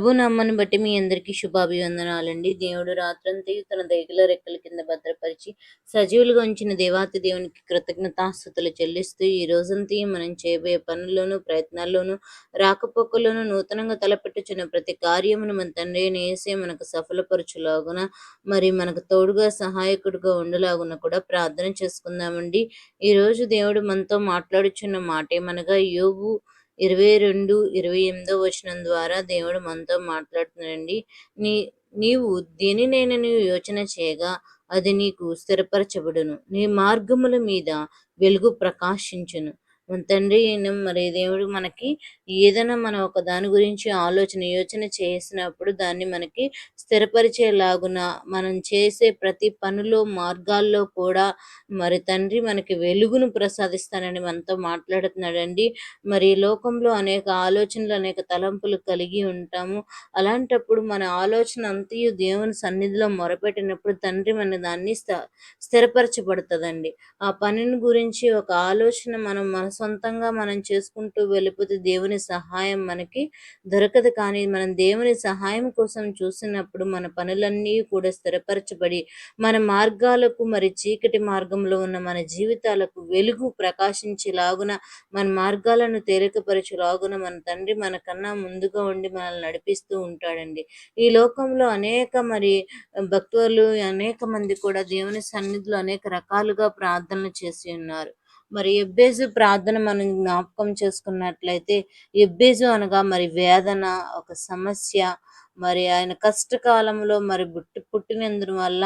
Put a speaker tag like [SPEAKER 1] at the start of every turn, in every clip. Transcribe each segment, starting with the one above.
[SPEAKER 1] ప్రభు నమ్మని బట్టి మీ అందరికీ శుభాభివందనాలండి. దేవుడు రాత్రంతయు తన దయగల రెక్కల కింద భద్రపరిచి సజీవులుగా ఉంచిన దేవాతి దేవునికి కృతజ్ఞతాస్థుతులు చెల్లిస్తూ ఈ రోజంతా మనం చేయబోయే పనుల్లోనూ ప్రయత్నాల్లోనూ రాకపోకల్లోనూ నూతనంగా తలపెట్టుచున్న ప్రతి కార్యమును మన తండ్రి నేసే మనకు సఫలపరచులాగున మరి మనకు తోడుగా సహాయకుడిగా ఉండలాగున కూడా ప్రార్థన చేసుకుందామండి. ఈరోజు దేవుడు మనతో మాట్లాడుచున్న మాట ఏమనగా యోగు ఇరవై రెండు ఇరవై ఎనిమిదో వచనం ద్వారా దేవుడు మనతో మాట్లాడుతున్నాడండి. నీ నీవు దేనినైనా యోచన చేయగా అది నీకు స్థిరపరచబడును. నీ మార్గముల మీద వెలుగు ప్రకాశించును. తండ్రి మరి దేవుడు మనకి ఏదైనా మనం ఒక దాని గురించి ఆలోచన యోచన చేసినప్పుడు దాన్ని మనకి స్థిరపరిచేలాగున మనం చేసే ప్రతి పనిలో మార్గాల్లో కూడా మరి తండ్రి మనకి వెలుగును ప్రసాదిస్తానని మనతో మాట్లాడుతున్నాడండి. మరి లోకంలో అనేక ఆలోచనలు అనేక తలంపులు కలిగి ఉంటాము. అలాంటప్పుడు మన ఆలోచన అంతయు దేవుని సన్నిధిలో మొరపెట్టినప్పుడు తండ్రి మన దాన్ని స్థిరపరచబడుతుందండి. ఆ పనిని గురించి ఒక ఆలోచన మనం మన సొంతంగా మనం చేసుకుంటూ వెళ్ళిపోతే దేవుని సహాయం మనకి దొరకదు. కానీ మనం దేవుని సహాయం కోసం చూసినప్పుడు మన పనులన్నీ కూడా స్థిరపరచబడి మన మార్గాలకు మరి చీకటి మార్గంలో ఉన్న మన జీవితాలకు వెలుగు ప్రకాశించేలాగున మన మార్గాలను తేలికపరచేలాగున మన తండ్రి మనకన్నా ముందుగా ఉండి మనల్ని నడిపిస్తూ ఉంటాడండి. ఈ లోకంలో అనేక మరి భక్తులు అనేక మంది కూడా దేవుని సన్నిధిలో అనేక రకాలుగా ప్రార్థనలు చేసి ఉన్నారు. మరి ఎబ్బేజు ప్రార్థన మనం జ్ఞాపకం చేసుకున్నట్లయితే ఎబ్బేజు అనగా మరి వేదన ఒక సమస్య మరి ఆయన కష్టకాలంలో మరి బుట్టి పుట్టినందు వల్ల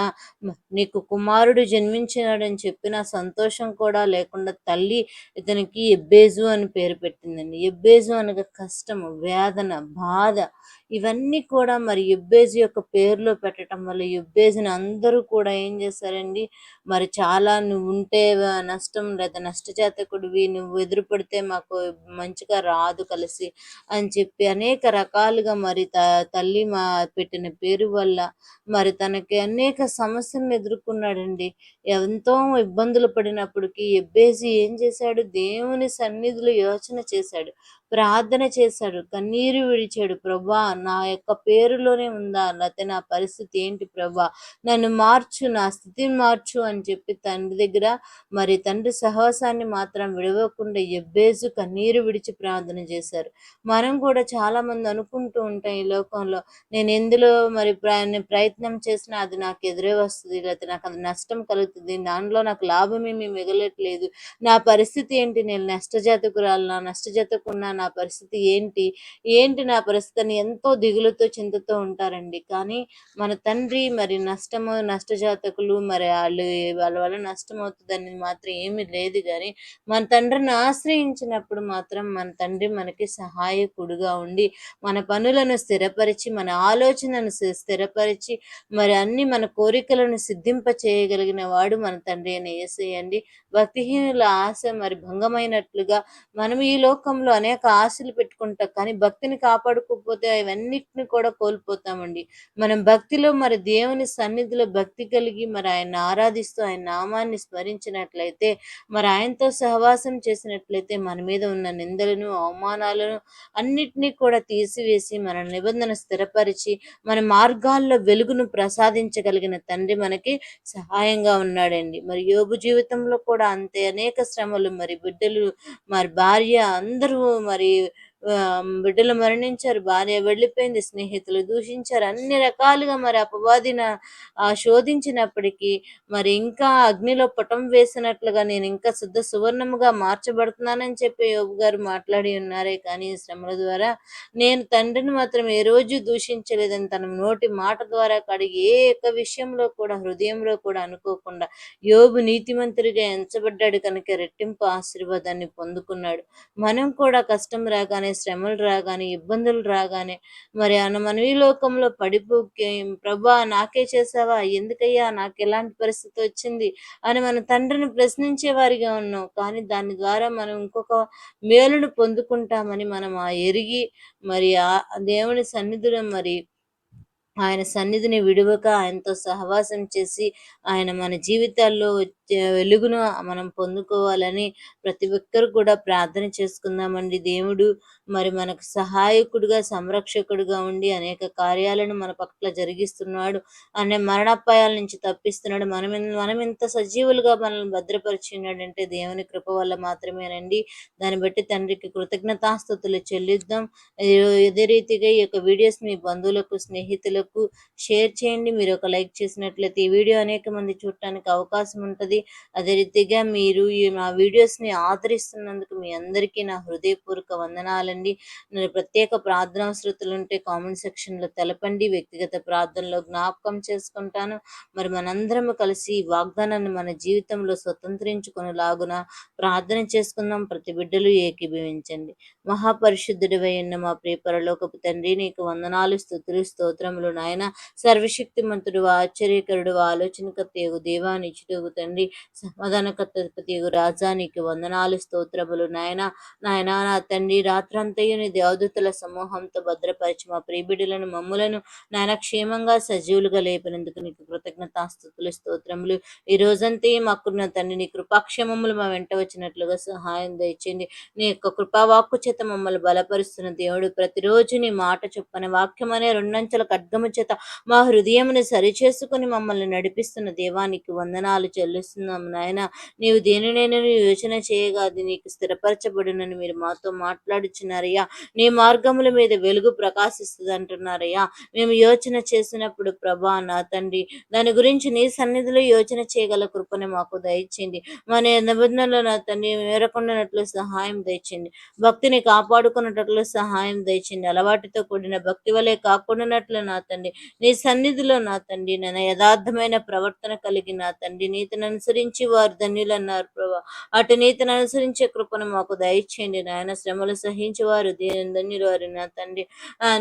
[SPEAKER 1] నీకు కుమారుడు జన్మించినాడని చెప్పిన సంతోషం కూడా లేకుండా తల్లి ఇతనికి ఎబ్బేజు అని పేరు పెట్టిందండి. ఎబ్బేజు అనగా కష్టము వేదన బాధ ఇవన్నీ కూడా మరి ఎబ్బేజు యొక్క పేరులో పెట్టడం వల్ల ఎబ్బేజుని అందరూ కూడా ఏం చేశారండి? మరి చాలా నువ్వు ఉంటే నష్టం లేదా నష్టజాతకుడివి నువ్వు ఎదురుపడితే మాకు మంచిగా రాదు కలిసి అని చెప్పి అనేక రకాలుగా మరి త తల్లి మా పెట్టిన పేరు వల్ల మరి తనకి అనేక సమస్యలను ఎదుర్కొన్నాడండి. ఎంతో ఇబ్బందులు పడినప్పటికీ ఎబ్బేసి ఏం చేశాడు? దేవుని సన్నిధిలో యోచన చేశాడు. ప్రార్థన చేశాడు. కన్నీరు విడిచాడు. ప్రభా నా యొక్క పేరులోనే ఉందా? లేకపోతే నా పరిస్థితి ఏంటి ప్రభా? నన్ను మార్చు నా స్థితిని మార్చు అని చెప్పి తండ్రి దగ్గర మరి తండ్రి సహవాసాన్ని మాత్రం విడవకుండా ఎబ్బేసు కన్నీరు విడిచి ప్రార్థన చేశారు. మనం కూడా చాలా మంది అనుకుంటూ ఉంటాం ఈ లోకంలో నేను ఎందులో మరి ప్రయత్నం చేసినా అది నాకు ఎదురే వస్తుంది. లేకపోతే నాకు అది నష్టం కలుగుతుంది. దానిలో నాకు లాభమేమీ మిగలట్లేదు. నా పరిస్థితి ఏంటి? నేను నష్టజాతకురాలు నా నష్టజాతకున్నా నా పరిస్థితి ఏంటి? ఏంటి నా పరిస్థితిని ఎంతో దిగులుతో చింతతో ఉంటారండి. కానీ మన తండ్రి మరి నష్టము నష్టజాతకులు మరి వాళ్ళు వాళ్ళ వల్ల నష్టం అవుతుందని మాత్రం ఏమీ లేదు. కానీ మన తండ్రిని ఆశ్రయించినప్పుడు మాత్రం మన తండ్రి మనకి సహాయకుడుగా ఉండి మన పనులను స్థిరపరిచి మన ఆలోచనను స్థిరపరిచి మరి అన్ని మన కోరికలను సిద్ధింప చేయగలిగిన వాడు వాడు మన తండ్రి అని వేసేయండి భక్తిహీనుల ఆశ మరి భంగమైనట్లుగా మనం ఈ లోకంలో అనేక ఆశలు పెట్టుకుంటాం. కానీ భక్తిని కాపాడుకోకపోతే అవన్నిటిని కూడా కోల్పోతామండి. మనం భక్తిలో మరి దేవుని సన్నిధిలో భక్తి కలిగి మరి ఆయన ఆరాధిస్తూ ఆయన నామాన్ని స్మరించినట్లయితే మరి ఆయనతో సహవాసం చేసినట్లయితే మన మీద ఉన్న నిందలను అవమానాలను అన్నిటినీ కూడా తీసివేసి మన నిబంధన స్థిరపరిచి మన మార్గాల్లో వెలుగును ప్రసాదించగలిగిన తండ్రి మనకి సహాయంగా ఉన్న ఉన్నాడండి. మరి యోబు జీవితంలో కూడా అంతే అనేక శ్రమలు మరి బిడ్డలు మరి భార్య అందరూ మరి బిడ్డలు మరణించారు భార్య వెళ్ళిపోయింది స్నేహితులు దూషించారు అన్ని రకాలుగా మరి అపవాదిన శోధించినప్పటికీ మరి ఇంకా అగ్నిలో పటం వేసినట్లుగా నేను ఇంకా శుద్ధ సువర్ణముగా మార్చబడుతున్నానని చెప్పి యోగు గారు మాట్లాడి ఉన్నారే కానీ శ్రమల ద్వారా నేను తండ్రిని మాత్రం ఏ రోజు దూషించలేదని తన నోటి మాట ద్వారా కడిగి ఏ యొక్క విషయంలో కూడా హృదయంలో కూడా అనుకోకుండా యోగు నీతిమంతుడిగా ఎంచబడ్డాడు కనుక రెట్టింపు ఆశీర్వాదాన్ని పొందుకున్నాడు. మనం కూడా కష్టం రాగానే శ్రమలు రాగానే ఇబ్బందులు రాగానే మరి అన్న మనం ఈ లోకంలో పడిపోకే ప్రభా నాకే చేసావా? ఎందుకయ్యా? నాకు ఎలాంటి పరిస్థితి వచ్చింది? అని మన తండ్రిని ప్రశ్నించే వారిగా ఉన్నాం. కానీ దాని ద్వారా మనం ఇంకొక మేలును పొందుకుంటామని మనం ఆ ఎరిగి మరి ఆ దేవుని సన్నిధిలో మరి ఆయన సన్నిధిని విడువక ఆయనతో సహవాసం చేసి ఆయన మన జీవితాల్లో వెలుగును మనం పొందుకోవాలని ప్రతి ఒక్కరు కూడా ప్రార్థన చేసుకుందామండి. దేవుడు మరి మనకు సహాయకుడుగా సంరక్షకుడుగా ఉండి అనేక కార్యాలను మన పట్ల జరిగిస్తున్నాడు. అనే మరణాపాయాల నుంచి తప్పిస్తున్నాడు. మనం మనం ఎంత సజీవులుగా మనల్ని భద్రపరిచినాడంటే దేవుని కృప వల్ల మాత్రమేనండి. దాన్ని బట్టి తండ్రికి కృతజ్ఞతాస్థుతులు చెల్లిద్దాం. ఇదే రీతిగా ఈ యొక్క వీడియోస్ మీ బంధువులకు స్నేహితులకు షేర్ చేయండి. మీరు ఒక లైక్ చేసినట్లయితే ఈ వీడియో అనేక మంది చూడటానికి అవకాశం ఉంటుంది. అదే రీతిగా మీరు ఈ నా వీడియోస్ని ఆదరిస్తున్నందుకు మీ అందరికీ నా హృదయపూర్వక వందనాలండి. నేను ప్రత్యేక ప్రార్థనా అవసరతలు ఉంటే కామెంట్ సెక్షన్లో తెలపండి. వ్యక్తిగత ప్రార్థనలో జ్ఞాపకం చేసుకుంటాను. మరి మనందరము కలిసి ఈ వాగ్దానాన్ని మన జీవితంలో స్వతంత్రించుకునేలాగున ప్రార్థన చేసుకుందాం. ప్రతి బిడ్డలు ఏకీభవించండి. మహాపరిశుద్ధుడివై ఉన్న మా ప్రియ పరలోకపు తండ్రి నీకు వందనాలు స్థుతులు స్తోత్రములు నాయన. సర్వశక్తిమంతుడు ఆశ్చర్యకరుడు ఆలోచనకర్తయగు దేవానిచ్చుటగు తండ్రి. తండ్రి సమాధానకర్తపతి రాజానికి వందనాలు స్తోత్రములు. నాయన నాయన నా తండ్రి రాత్రంతయు నీ దేవదూతల సమూహంతో భద్రపరిచి మా ప్రియబిడులను మమ్ములను నాయన క్షేమంగా సజీవులుగా లేపినందుకు నీకు కృతజ్ఞతాస్తుతులు స్తోత్రములు. ఈ రోజంతా మాకున్న తండ్రి నీ కృపాక్షేమములు మా వెంట వచ్చినట్లుగా సహాయం దయచేయండి. నీ యొక్క కృపావాక్కు చేత మమ్మల్ని బలపరుస్తున్న దేవుడు ప్రతిరోజు నీ మాట చొప్పని వాక్యం అనే రెండంచెల ఖడ్గము చేత మా హృదయమును సరిచేసుకుని మమ్మల్ని నడిపిస్తున్న దేవానికి వందనాలు చేస్తున్నాము నాయన. నీవు దేనినైనా యోచన చేయగా అది నీకు స్థిరపరచబడునని మీరు మాతో మాట్లాడుచున్నారయ్యా. నీ మార్గముల మీద వెలుగు ప్రకాశిస్తుంది అంటున్నారయ్యా మేము యోచన చేసినప్పుడు ప్రభా నా తండ్రి దాని గురించి నీ సన్నిధిలో యోచన చేయగల కృపని మాకు దయచేయండి. మన నిబంధనలో నా తండ్రి మేరకుండానట్లు సహాయం దయచేయండి. భక్తిని కాపాడుకున్నట్లు సహాయం దయచింది అలవాటుతో కూడిన భక్తి వలె కాకుండానట్లు నా తండ్రి నీ సన్నిధిలో నా తండ్రి నన్ను యథార్థమైన ప్రవర్తన కలిగి నా తండ్రి నీతిని అనుసరించి వారు ధన్యులన్నారు ప్రభా. అటు నీతిని అనుసరించే కృపను మాకు దయచేయండి నాయన. శ్రమలు సహించి వారు దేని ధన్యులు వారు నా తండ్రి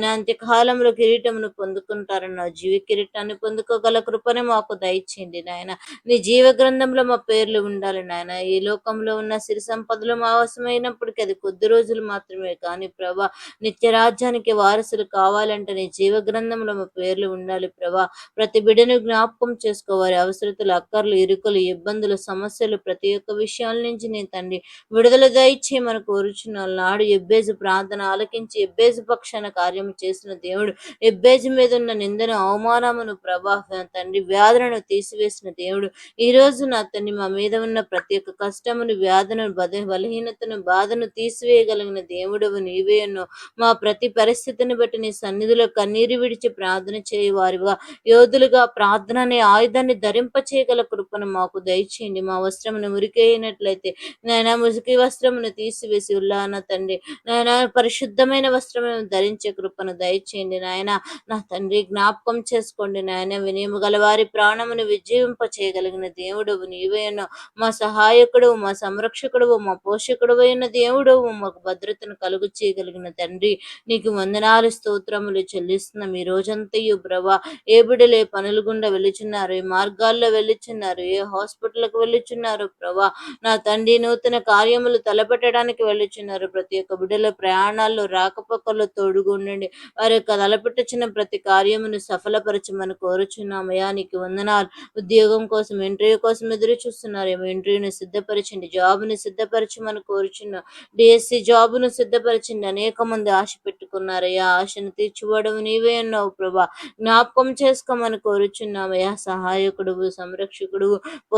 [SPEAKER 1] నా అంత్యకాలంలో కిరీటమును పొందుకుంటారు నా జీవి కిరీటాన్ని పొందుకోగల కృపను మాకు దయచేయండి నాయన. నీ జీవ గ్రంథంలో మా పేర్లు ఉండాలి నాయన. ఈ లోకంలో ఉన్న సిరి సంపదలు మా అవసరమైనప్పటికీ అది కొద్ది రోజులు మాత్రమే కానీ ప్రభా నిత్య రాజ్యానికి వారసులు కావాలంటే నీ జీవ గ్రంథంలో మా పేర్లు ఉండాలి ప్రభా. ప్రతి బిడ్డను జ్ఞాపకం చేసుకోవాలి అవసరతలు అక్కర్లు ఇరుకులు ఇబ్బందులు సమస్యలు ప్రతి ఒక్క విషయాల నుంచి నేను తండ్రి విడుదల దయచే మనకు కోరుచున్న నాడు ఎబ్బేజు ప్రార్థన ఆలకించి ఎబ్బేజు పక్షాన కార్యము చేసిన దేవుడు ఎబ్బేజు మీద ఉన్న నిందన అవమానమును ప్రభా తండ్రి వ్యాధులను తీసివేసిన దేవుడు. ఈ రోజు నా తండ్రి మా మీద ఉన్న ప్రతి ఒక్క కష్టమును వ్యాధను బద బలహీనతను బాధను తీసివేయగలిగిన దేవుడవు నీవే ఉన్నావు మా ప్రతి పరిస్థితిని బట్టి నీ సన్నిధిలో కన్నీరు విడిచి ప్రార్థన చేయవారుగా యోధులుగా ప్రార్థన అనే ఆయుధాన్ని ధరింప చేయగల కృపను మాకు దయచేయండి. మా వస్త్రమును మురికైనట్లయితే నాయన మురికి వస్త్రమును తీసివేసి ఉల్లాన తండ్రి. నాయన పరిశుద్ధమైన వస్త్రమును ధరించే కృపను దయచేయండి. నాయన నా తండ్రి జ్ఞాపకం చేసుకోండి. నాయన వినియము గల వారి ప్రాణమును విజయింప చేయగలిగిన దేవుడు నీవేనో మా సహాయకుడు మా సంరక్షకుడు మా పోషకుడు అయిన దేవుడు మాకు భద్రతను కలుగు చేయగలిగిన తండ్రి. నీకు వందనాలు స్తోత్రములు చెల్లిస్తున్నాం. ఈ రోజంతయు ప్రభా ఏ బిడలే పనులు గుండా వెళ్ళుచున్నారు ఏ మార్గాల్లో వెళ్ళుచున్నారు ఏ హాస్పిటల్కి వెళ్ళుచున్నారు. ప్రభా నా తండ్రి నూతన కార్యములు తలపెట్టడానికి వెళ్ళుచున్నారు. ప్రతి ఒక్క బిడ్డల ప్రయాణాల్లో రాకపోకల్లో తోడుగుండండి వారి యొక్క తలపెట్టుచున్న ప్రతి కార్యమును సఫలపరచమని కోరుచున్నామయ్యా. నీకు వందనాలు. ఉద్యోగం కోసం ఇంటర్వ్యూ కోసం ఎదురు చూస్తున్నారేమో ఇంటర్వ్యూని సిద్ధపరచండి. జాబ్ని సిద్ధపరచమని కోరుచున్నాం. డిఎస్సి జాబ్ను సిద్ధపరచండి. అనేక మంది ఆశ పెట్టుకున్నారయ్యా. ఆశను తీర్చివ్వడం నీవే అన్నావు ప్రభా. జ్ఞాపకం చేసుకోమని కోరుచున్నామయ్యా. సహాయకుడు సంరక్షకుడు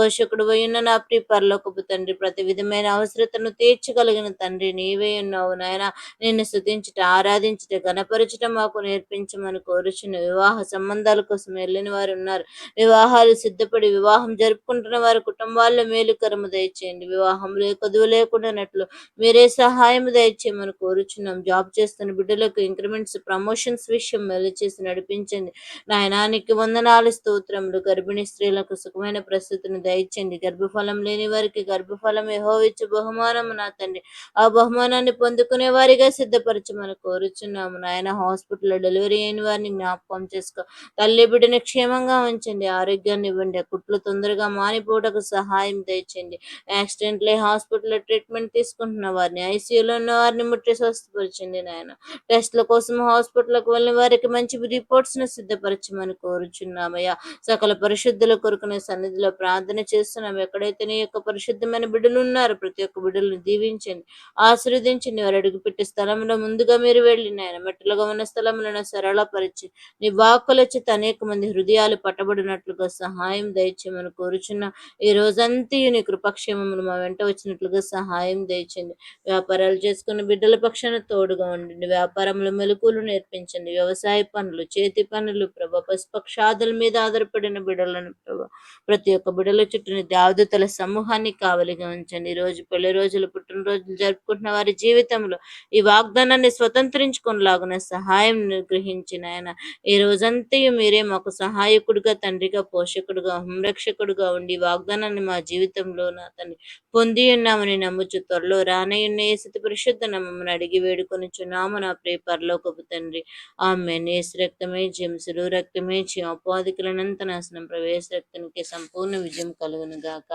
[SPEAKER 1] పోషకుడు అయిన నా ప్రి పరలోకపు తండ్రి. ప్రతి విధమైన అవసరతను తీర్చగలిగిన తండ్రి నీవే ఉన్నావు నాయన. నిన్ను స్థుతించుట ఆరాధించుట గణపరచుట మాకు నేర్పించమని కోరుచున్న వివాహ సంబంధాల కోసం వెళ్ళిన వారు ఉన్నారు. వివాహాలు సిద్ధపడి వివాహం జరుపుకుంటున్న వారి కుటుంబాల్లో మేలుకరము దయచేయండి. వివాహంలో కొదువు లేకుండానట్లు మీరే సహాయం దయచేయమని కోరుచున్నాం. జాబ్ చేస్తున్న బిడ్డలకు ఇంక్రిమెంట్స్ ప్రమోషన్స్ విషయం మెల్లి చేసి నడిపించండి. నాయనానికి వందనాలు స్తోత్రములు. గర్భిణీ స్త్రీలకు సుఖమైన ప్రస్తుతిని దయచండి. గర్భఫలం లేని వారికి గర్భఫలం యెహోవిచ్చు బహుమానము నా తండ్రి. ఆ బహుమానాన్ని పొందుకునే వారిగా సిద్ధపరచమని కోరుచున్నాము. నాయన హాస్పిటల్లో డెలివరీ అయిన వారిని జ్ఞాపకం చేసుకో. తల్లి బిడ్డని క్షేమంగా ఉంచండి. ఆరోగ్యాన్ని ఇవ్వండి. కుట్లు తొందరగా మానిపోవటకు సహాయం దయచండి. యాక్సిడెంట్లే హాస్పిటల్లో ట్రీట్మెంట్ తీసుకుంటున్న వారిని ఐసీయూలో ఉన్న వారిని ముట్టి స్వస్థపరచండి నాయన. టెస్ట్ల కోసం హాస్పిటల్కి వెళ్ళిన వారికి మంచి రిపోర్ట్స్ను సిద్ధపరచమని కోరుచున్నామయ్యా. సకల పరిశుద్ధుల కొరకు సన్నిధిలో ప్రార్థన ప్రార్థన చేస్తున్నాం. ఎక్కడైతే నీ యొక్క పరిశుద్ధమైన బిడ్డలు ఉన్నారు ప్రతి ఒక్క బిడ్డలను దీవించండి. ఆశీర్వదించండి. వారు అడుగుపెట్టే స్థలంలో ముందుగా మీరు వెళ్ళి నాయన మెట్టలుగా ఉన్న స్థలములను సరళపరిచి నీ వాక్కుల చేత అనేక మంది హృదయాలు పట్టబడినట్లుగా సహాయం దయచేయమని కోరుచున్న. ఈ రోజంతా నీ కృపక్షేమములు మా వెంట వచ్చినట్లుగా సహాయం దయచండి వ్యాపారాలు చేసుకున్న బిడ్డల పక్షాన తోడుగా ఉండండి. వ్యాపారంలో మెలకులు నేర్పించండి. వ్యవసాయ పనులు చేతి పనులు ప్రభా పశుపక్షాదుల మీద ఆధారపడిన బిడ్డలను ప్రభా ప్రతి ఒక్క బిడ్డల చుట్టూ దేవదూతల సమూహాన్ని కావలిగా ఉంచండి. ఈ రోజు పెళ్ళి రోజులు పుట్టినరోజులు జరుపుకుంటున్న వారి జీవితంలో ఈ వాగ్దానాన్ని స్వతంత్రించుకునేలాగున సహాయం గ్రహించిన ఆయన. ఈ రోజంతా మీరే మాకు సహాయకుడిగా తండ్రిగా పోషకుడుగా సంరక్షకుడుగా ఉండి వాగ్దానాన్ని మా జీవితంలో నా తండ్రి పొంది ఉన్నామని నమ్ముచు త్వరలో రానయ్యున్న స్థితి పరిశుద్ధ నమ్మని అడిగి వేడుకొని చున్నాము నా ప్రియ పరలోకపు తండ్రి. ఆమె నేస్ రక్తమే జింసులు రక్తమే అపాధికులనంత నాశనం ప్రవేశ రక్తానికి సంపూర్ణ విజయం కలుగును గాక.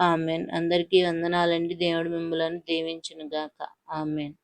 [SPEAKER 1] ఆమెన్. అందరికీ వందనాలండి. దేవుడు మిమ్మల్ని దీవించును గాక. ఆమెన్.